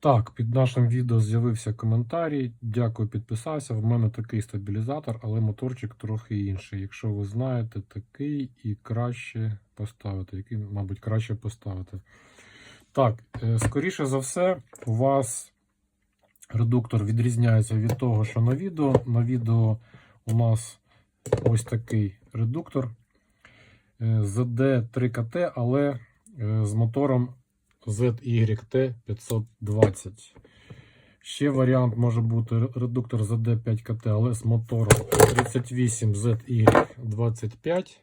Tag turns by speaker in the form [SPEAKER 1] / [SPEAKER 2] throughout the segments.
[SPEAKER 1] Так, під нашим відео з'явився коментарій. Дякую, підписався. В мене такий стабілізатор, але моторчик трохи інший. Якщо ви знаєте, такий і краще поставити. Який, мабуть, краще поставити. Так, е, скоріше за все, у вас редуктор відрізняється від того, що на відео. На відео у нас ось такий редуктор е, ZD3KT, але е, з мотором ZYT 520. Ще варіант може бути редуктор ZD5KT, але з мотором 38ZY25.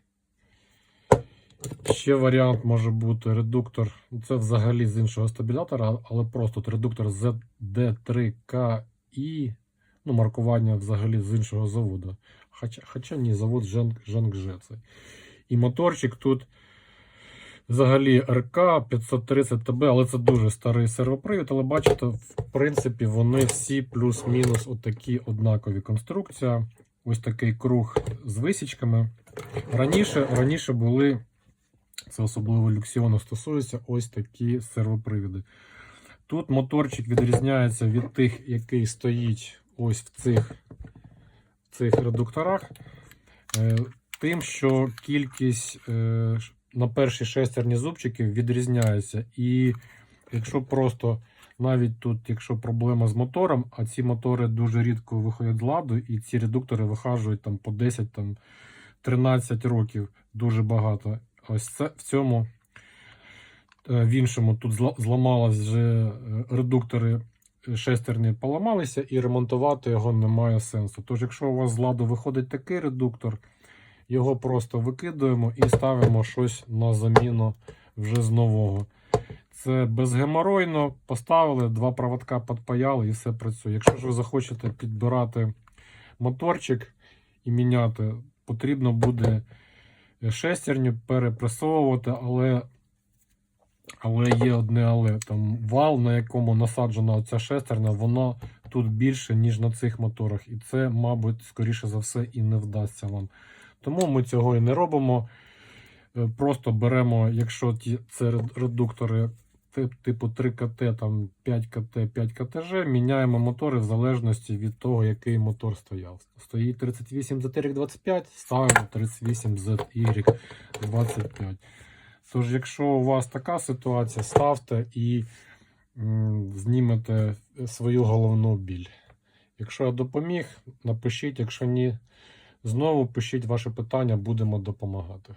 [SPEAKER 1] Ще варіант може бути редуктор, це взагалі з іншого стабілятора, але просто редуктор ZD3KI, ну, маркування взагалі з іншого заводу. Хоча, хоча ні, завод Женгже цей. І моторчик тут взагалі РК 530 ТБ, але це дуже старий сервопривід. Але бачите, в принципі, вони всі плюс-мінус отакі однакові. Конструкція. Ось такий круг з висічками. Раніше, раніше були, це особливо люксіону стосується, ось такі сервопривіди. Тут моторчик відрізняється від тих, який стоїть ось в цих, в цих редукторах. Е, Тим, що кількість е, на перші шестерні зубчиків відрізняється. І якщо просто навіть тут, якщо проблема з мотором, а ці мотори дуже рідко виходять з ладу, і ці редуктори вихажують там по 10 там, 13 років дуже багато. Ось це в цьому е, в іншому тут зламалось вже е, редуктори шестерні поламалися, і ремонтувати його немає сенсу. Тож, якщо у вас з ладу виходить такий редуктор, його просто викидуємо і ставимо щось на заміну вже з нового. Це безгеморойно поставили, два проводка підпаяли і все працює. Якщо ж ви захочете підбирати моторчик і міняти, потрібно буде шестерню перепресовувати, але, але є одне але. Там вал, на якому насаджена оця шестерня, воно тут більше, ніж на цих моторах. І це, мабуть, скоріше за все, і не вдасться вам. Тому ми цього і не робимо. Е, Просто беремо, якщо це редуктори типу 3КТ, там 5КТ, 5КТЖ, міняємо мотори в залежності від того, який мотор стояв. Стоїть 38 ZR25, ставимо 38 ZY25. Тож, якщо у вас така ситуація, ставте і знімете свою головну біль. Якщо я допоміг, напишіть, якщо ні, Знову пишіть ваше питання, будемо допомагати.